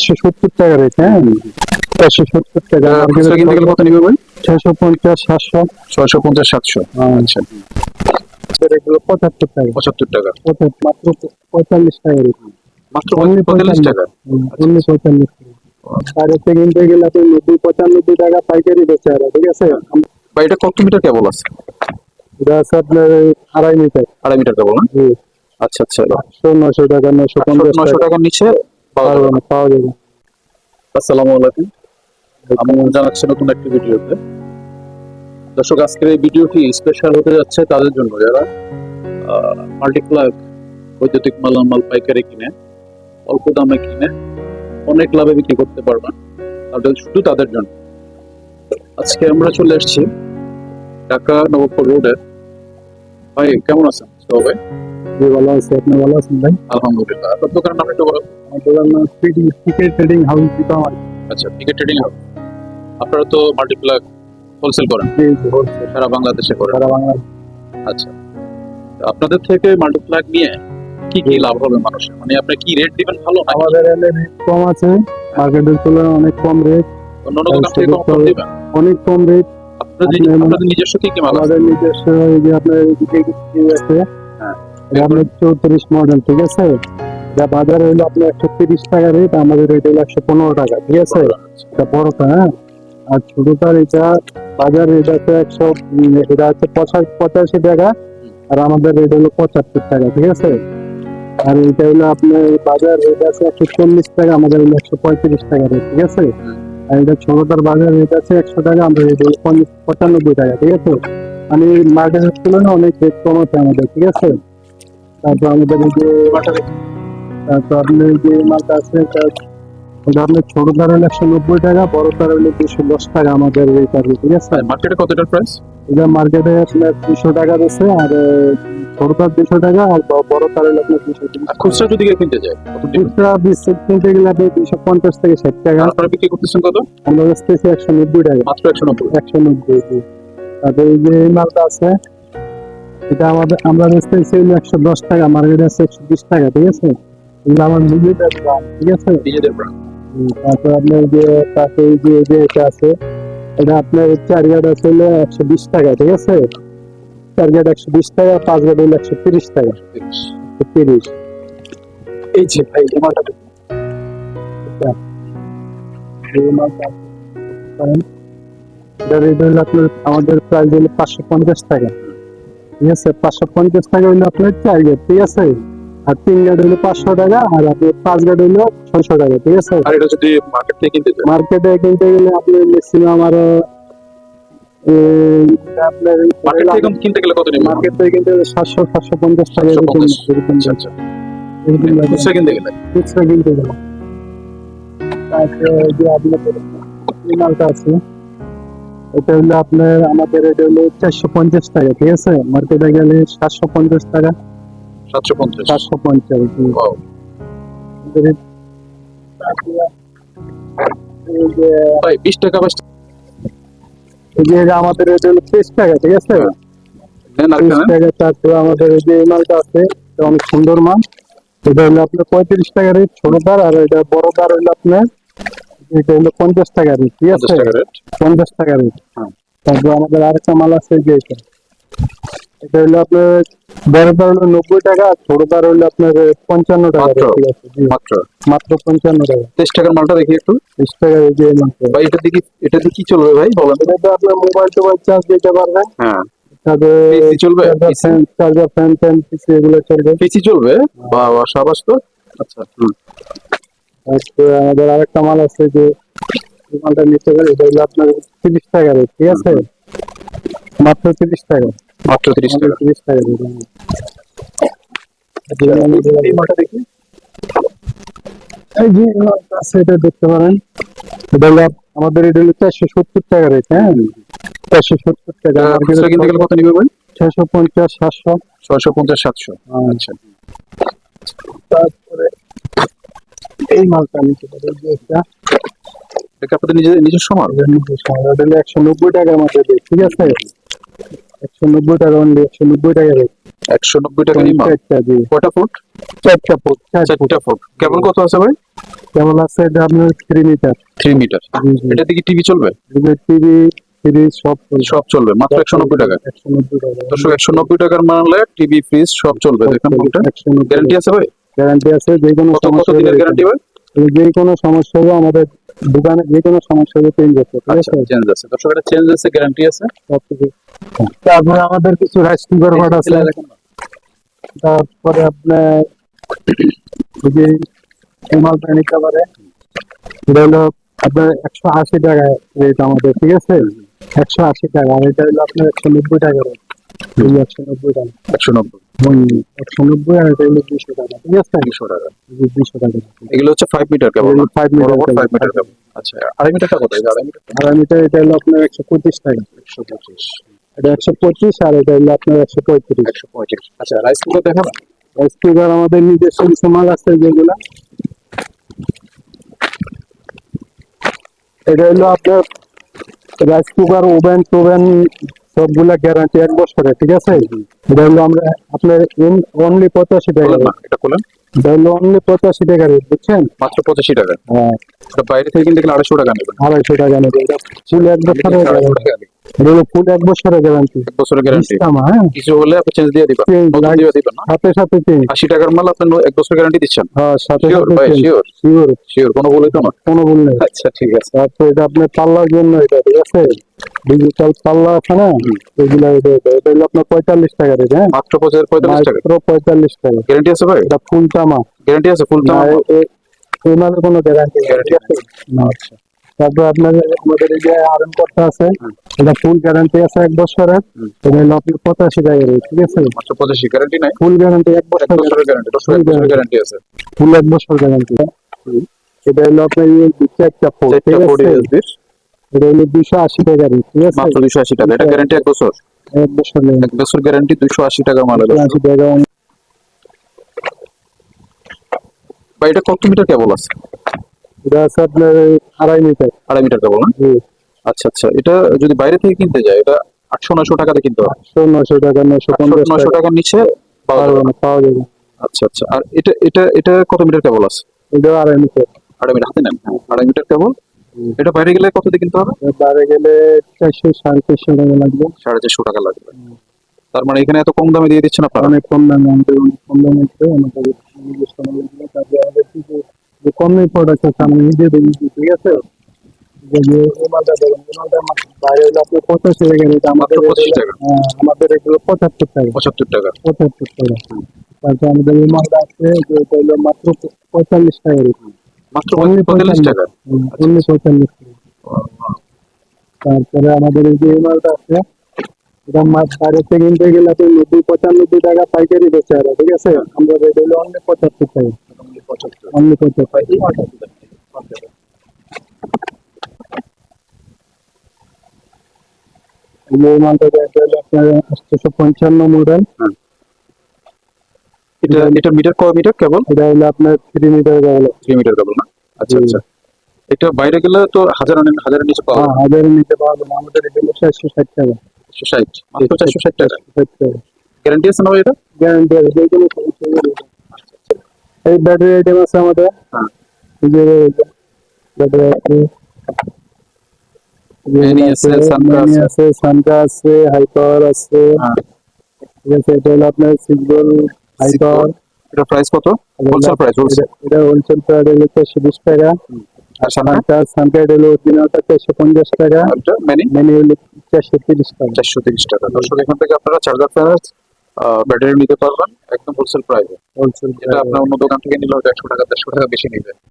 চারশো সত্তর টাকা রেট হ্যাঁ? চারশো সত্তর টাকা। কিনতে গেলে কত নিবে ভাই? ছয়শো পঞ্চাশ সাতশো। ছয়শো পঞ্চাশ সাতশো। আচ্ছা। এগুলো পঁচাত্তর টাকা। পঁচাত্তর টাকা। মাত্র পঁয়তাল্লিশ টাকা রেট মাত্র Only পঁয়তাল্লিশ টাকা? অনলি পঁয়তাল্লিশ টাকা। আর কিনতে গেলে আপনি নব্বই পঁচানব্বই টাকা পাইকারি বেচে আর ঠিক আছে? বা এটা কত মিটার কেবল আছে? এটা আছে আপনার আড়াই মিটার আড়াই মিটার কেবল আচ্ছা আচ্ছা। নশো টাকা নশো পঞ্চাশ নয়শো টাকা। টাকার নিচে পাওয়া পাওয়া যাবে। যাবে না। না, পাওয়া যাবে। আসসালামু আলাইকুম। আমি জানাচ্ছি নতুন একটি ভিডিওতে। দর্শক আজকের এই ভিডিওটি স্পেশাল হতে যাচ্ছে তাদের জন্য যারা মাল্টিপ্লাগ বৈদ্যুতিক মালামাল পাইকারি কিনে অল্প দামে কিনে অনেক লাভে বিক্রি করতে পারবেন তাদের শুধু তাদের জন্য। আজকে আমরা চলে এসেছি ঢাকা নবপুর রোডে ভাই কেমন আছেন? সবাই? ভালো আছে। আপনি ভালো আছেন ভাই? আলহামদুলিল্লাহ। আপনার দোকানের নাম একটু বলুন। আমার ট্রেডিং হাউস দিতে আমার আচ্ছা ট্রেডিং আপনারা তো মাল্টিপ্লাগ হোলসেল করেন সারা বাংলাদেশে করেন। সারা আচ্ছা। আপনাদের থেকে মাল্টিপ্লাগ নিয়ে কি কি লাভ হবে মানুষের? মানে আপনি কি রেট দিবেন ভালো আমাদের এলে রেট কম আছে। মার্কেটের তুলনায় অনেক কম রেট অন্যান্য দোকান থেকে কম দিবেন? অনেক কম রেট আপনাদের নিজে- আপনি- আপনাদের নিজস্ব কি কি মাল আমাদের নিজস্ব এই যে আপনার আছে হ্যাঁ। চৌত্রিশ মডেল ঠিক আছে? যা বাজারে হলো আপনার একশো তিরিশ টাকা রেট আমাদের রেট হলো একশো পনেরো টাকা, ঠিক আছে? এটা বড়টা হ্যাঁ? আর ছোটটার এটা, বাজার রেট আছে একশো এটা আছে পঁচাশি টাকা, আর আমাদের রেট হলো পঁচাত্তর টাকা, ঠিক আছে? আর এটা হলো আপনার বাজার রেট আছে একশো চল্লিশ টাকা, আমাদের হলো একশো পঁয়ত্রিশ টাকা রেট ঠিক আছে? আর এটা ছোটটার বাজার রেট আছে একশো টাকা, আমাদের রেট হলো পঁচানব্বই টাকা, ঠিক আছে? মানে মার্কেটের তুলনায় অনেক রেট কম আছে আমাদের, ঠিক আছে? তারপর আমাদের এই যে তারপর যে মালটা আছে এটা ছোট তার হলো একশো নব্বই টাকা বড় তার হলো দুশো দশ টাকা আমাদের রেট আর ঠিক আছে? মার্কেটে কত প্রাইস এটা মার্কেটে আপনার দুশো টাকা দিচ্ছে আর ছোট তার দুশো টাকা আর বড় তার হলো আপনার দুশো আর খুচরা যদি কিনতে যায় খুচরা বিস্কুট কিনতে গেলে আপনি দুশো পঞ্চাশ থেকে ষাট টাকা। আপনারা বিক্রি করতেছেন কত? আমরা বেচতেছি একশো নব্বই টাকা। মাত্র একশো নব্বই। একশো নব্বই তারপরে এই যে মালটা আছে এটা আমাদের আমরা বেচতেছি একশো দশ টাকা মার্কেটে আছে একশো বিশ টাকা ঠিক আছে? এগুলো আমার নিজেদের দাম ঠিক আছে নিজেদের ব্র্যান্ড তারপর আপনার যে তারপরে যে যে এটা আছে এটা আপনার চার গাড আছে হলো একশো বিশ টাকা ঠিক আছে চার একশো বিশ টাকা পাঁচ গাড হলো একশো তিরিশ টাকা তিরিশ এই যে ভাই এই মালটা দেখুন। এটা। এই মালটা আছে। পারেন। এটার রেট হলো আপনার আমাদের প্রাইস হলো পাঁচশো পঞ্চাশ টাকা ঠিক আছে পাঁচশো পঞ্চাশ টাকা হলো আপনার চার গাড ঠিক আছে আর তিন গাড হলো পাঁচশো টাকা আর আপনার পাঁচ গাড হলো ছয়শো টাকা ঠিক আছে? আর এটা যদি মার্কেট থেকে কিনতে যায় মার্কেটে কিনতে গেলে আপনি ম্যাক্সিমাম আরও আপনার মার্কেট থেকে কিনতে গেলে কত নেবেন মার্কেট থেকে কিনতে গেলে সাতশো সাতশো পঞ্চাশ টাকা এরকম এরকম আচ্ছা আচ্ছা। এরকম লাগে। খুচরা কিনতে গেলে? খুচরা কিনতে গেলে। তারপরে যে মালটা আছে এটা হলো আপনার আমাদের এটা হলো চারশো পঞ্চাশ টাকা ঠিক আছে? মার্কেটে গেলে সাতশো পঞ্চাশ টাকা। সাতশো পঞ্চাশ। পঞ্চাশ ভাই বিশ টাকা বাইশ যে আমাদের এটা হলো ত্রিশ টাকা ঠিক আছে? ত্রিশ কেন টাকা তারপরে আমাদের এই যে মালটা আছে অনেক সুন্দর মাল। এটা হলো আপনার পঁয়ত্রিশ টাকা রেট ছোট তার আর এটা বড় তার হলো আপনার এটা হলো পঞ্চাশ টাকা রেট ঠিক আছে? পঞ্চাশ টাকা রেট। পঞ্চাশ টাকা রেট। হ্যাঁ। তারপর আমাদের আরেকটা মাল আছে যে এটা। এটা হলো আপনার বড় তার হলো নব্বই টাকা আর ছোট তার হলো আপনার পঞ্চান্ন টাকা মাত্র? মাত্র? পঞ্চান্ন টাকা। তেইশ টাকার মালটা দেখি একটু। বিশ টাকা মালটা। ভাই এটা দেখি এটা দিয়ে কি চলবে ভাই? বলেন? এটা আপনার মোবাইল টোবাইল চার্জ দিতে পারবেন। হ্যাঁ। চলবে? Charger fan charger fan PC এগুলো চলবে। পিসি চলবে? বা বা সাবাস তো। আচ্ছা হুম। আমাদের আরেকটা মাল আছে যে মালটা নিতে পারে এটা হলো আপনার তিরিশ টাকা ঠিক আছে? মাত্র তিরিশ টাকা। মাত্র তিরিশ টাকা। তিরিশ টাকা রেট এই মালটা দেখি এই যে এই মালটা আছে এটা দেখতে পারেন। এটা আমাদের এটা হলো চারশো সত্তর টাকা রেট হ্যাঁ? চারশো সত্তর টাকা। কিনতে গেলে কত নিবে ভাই? ছয়শো পঞ্চাশ সাতশো। ছয়শো পঞ্চাশ সাতশো। আচ্ছা। তারপরে এই মালটা নিতে পারে এই এটা এটা আপনাদের নিজের নিজস্ব মাল? একশো নব্বই টাকার মধ্যে ঠিক আছে? একশো নব্বই টাকা অনলি একশো নব্বই টাকা রেট একশো নব্বই টাকা নিমা কয়টা ফুট চারটা ফুট চার ফুট চারটা ফুট কেবল কত আছে ভাই? কেমন আছে এটা আপনার থ্রি মিটার থ্রি মিটার এটা দিকে টিভি চলবে? টিভি ফ্রিজ সব সব চলবে। মাত্র একশো নব্বই টাকা। একশো নব্বই একশো টাকার মানলে টিভি ফ্রিজ সব চলবে। দেখেন গ্যারান্টি আছে ভাই? গ্যারান্টি আছে যে কোনো সমস্যা গ্যারান্টি ভাই? যে কোনো সমস্যা হলে আমাদের দোকানে যে কোনো সমস্যা হলে চেঞ্জ আছে ঠিক আচ্ছা চেঞ্জ আছে। দর্শক এটা চেঞ্জ আছে গ্যারান্টি আছে? তারপরে আমাদের কিছু রাইস কুকার ঘট আছে? তারপরে আপনার এই যে হিমাল পানি খাবারে এটা হলো আপনার একশো আশি টাকা রেট আমাদের ঠিক আছে? একশো আশি টাকা এটা হলো আপনার একশো নব্বই টাকা রেট একশো নব্বই টাকা। একশো নব্বই। একশো নব্বই আর এটা হলো টাকা। ঠিক আছে দুশো টাকা। দুশো টাকা। এগুলো হচ্ছে five meter cable five meter five meter cable আচ্ছা আড়াই মিটারটা কত আড়াই মিটার এটা হলো আপনার একশো পঁচিশ টাকা। একশো পঁচিশ। এটা একশো পঁচিশ আর এটা হলো আপনার একশো পঁয়ত্রিশ। একশো পঁয়ত্রিশ। আচ্ছা রাইস কুকার দেখাবেন স্পিকার আমাদের নিজস্ব কিছু মাল আছে যেগুলা। এটা হলো আপনার রাইস কুকার ওভেন টোভেন সবগুলা গ্যারান্টি এক বছরের ঠিক আছে? এটা হলো আমরা আপনার অনলি পঁচাশি টাকা। এটা খোলেন। এটা হলো অনলি পঁচাশি টাকা রেট বুঝছেন? মাত্র পঁচাশি টাকা। হ্যাঁ। এটা বাইরে থেকে কিনতে গেলে আড়াইশো টাকা নেবেন। আড়াইশো টাকা নেবে এটা ফুল এক বছরের। এটা হলো ফুল এক বছরের গ্যারান্টি এক বছরের গ্যারান্টি হ্যাঁ? কিছু হলে আপনি চেঞ্জ দিয়ে দিবেন। নতুন দিয়ে দিবেন না। সাথে সাথে চেঞ্জ আশি টাকার মাল আপনি এক বছর গ্যারান্টি দিচ্ছেন। হ্যাঁ সাথে শিওর সাথে শিওর শিওর শিওর কোনো বলে তো না। কোনো ভুল নেই। আচ্ছা ঠিক আছে। তারপর এটা আপনার পাল্লার জন্য এটা ঠিক আছে? ডিজিটাল পাল্লা আছে না? এগুলা এটা হলো আপনার পঁয়তাল্লিশ টাকা রেট হ্যাঁ? মাত্র পঁচিশ পঁয়তাল্লিশ টাকা। মাত্র পঁয়তাল্লিশ টাকা। গ্যারান্টি আছে ভাই? এটা ফুল তামা। গ্যারান্টি আছে ফুল না, এ- এ- এই মালের কোনো গ্যারান্টি Guarantee আছে? না আচ্ছা। তারপর আপনার আমাদের এই যে আরএম করতে আছে এটা ফুল গ্যারান্টি আছে এক বছরের। এটা হলো আপনার পঁচাশি টাকা রেট ঠিক আছে? মাত্র পঁচাশি গ্যারান্টি নাই? ফুল গ্যারান্টি এক এক বছর বছরের গ্যারান্টি দশ বছরের গ্যারান্টি আছে। ফুল এক বছর গ্যারান্টি এটা হলো আপনার চারটা ফোর ঠিক আছে? এটা হলো দুশো আশি টাকা রেট ঠিক আছে? মাত্র দুইশো আশি টাকা। এটা গ্যারান্টি এক বছর? এক বছর এক বছর গ্যারান্টি দুইশো আশি টাকা মাল আশি টাকা বা এটা কত মিটার কেবল আছে? এটা আছে আপনার আড়াই মিটার আড়াই মিটার কেবল না? আচ্ছা আচ্ছা। এটা যদি বাইরে থেকে কিনতে যায় এটা আটশো নয়শো টাকাতে কিনতে হবে আটশো নশো টাকা নশো পঞ্চাশ নয়শো টাকা। টাকার নিচে পাওয়া যাবে। না। পাওয়া যাবে। আচ্ছা আচ্ছা। আর এটা এটা এটা কত মিটার কেবল আছে? এটাও আড়াই মিটার আড়াই মিটার হাতে নেন। আড়াই মিটার কেবল এটা বাইরে গেলে কত দিয়ে কিনতে হবে? বাইরে গেলে চারশো সাড়ে চারশো টাকা লাগবে। সাড়ে চারশো টাকা লাগবে। তার মানে এখানে এত কম দামে দিয়ে দিচ্ছেন আপনারা? অনেক কম দামে আমাদের অনেক কম দামে আমাদের এগুলো। তারপরে আমাদের কিছু যে প্রোডাক্ট আছে আমরা ঠিক আছে? আমাদের এগুলো-। হ্যাঁ, এগুলো পঁচাত্তর টাকা। পঁচাত্তর টাকা। পঁচাত্তর টাকা। তারপর আমাদের এই মালটা আছে যে মাত্র পঁয়তাল্লিশ টাকা মাত্র পঁয়তাল্লিশ টাকা। অনলি পঁয়তাল্লিশ তারপরে আমাদের এই যে মালটা আছে এটা মাছ বাইরে থেকে কিনতে গেলে আপনি নব্বই পঁচানব্বই টাকা পাইকারি বেচে আর ঠিক আছে? আমরা রেট হলো অনলি পঁচাত্তর টাকা। অনলি পঁচাত্তর এই মালটা আপনার আটশোশো পঞ্চান্ন মডেল এটা এটা মিটার কয় মিটার কেবল? এটা হলো আপনার থ্রি মিটার গেল থ্রি মিটার কেবল না? আচ্ছা আচ্ছা। এটা বাইরে গেলে তো হাজার হাজারের নিচে পাওয়া হ্যাঁ হাজার নিতে পারবেন আমাদের চারশো ষাট টাকা। চারশো ষাট মাত্র চারশো ষাট টাকা। গ্যারান্টি আছে না এটা? গ্যারান্টি আছে। যে কোনো সমস্যা নেই। এই ব্যাটারি আইটেম আছে আমাদের। হ্যাঁ। যে ব্যাটারি আছে। আছে, আছে। আছে সানকা আছে হাই পাওয়ার আছে। হ্যাঁ। ঠিক আছে এটা হলো আপনার সিম্বল এটা প্রাইস কত? হোলসেল প্রাইস এটা হোলসেল প্রাইস হলো চারশো বিশ টাকা আর হলো অরিজিনালটা চারশো পঞ্চাশ টাকা। মেনি মেনি হলো চারশো তিরিশ টাকা। চারশো তিরিশ টাকা। দর্শক এখান থেকে আপনারা চার্জার ফ্যান ব্যাটারি নিতে পারবেন একদম হোলসেল প্রাইসে হোলসেল এটা আপনার অন্য দোকান থেকে নিলে হয়তো একশো টাকা দেড়শো টাকা বেশি নিবে।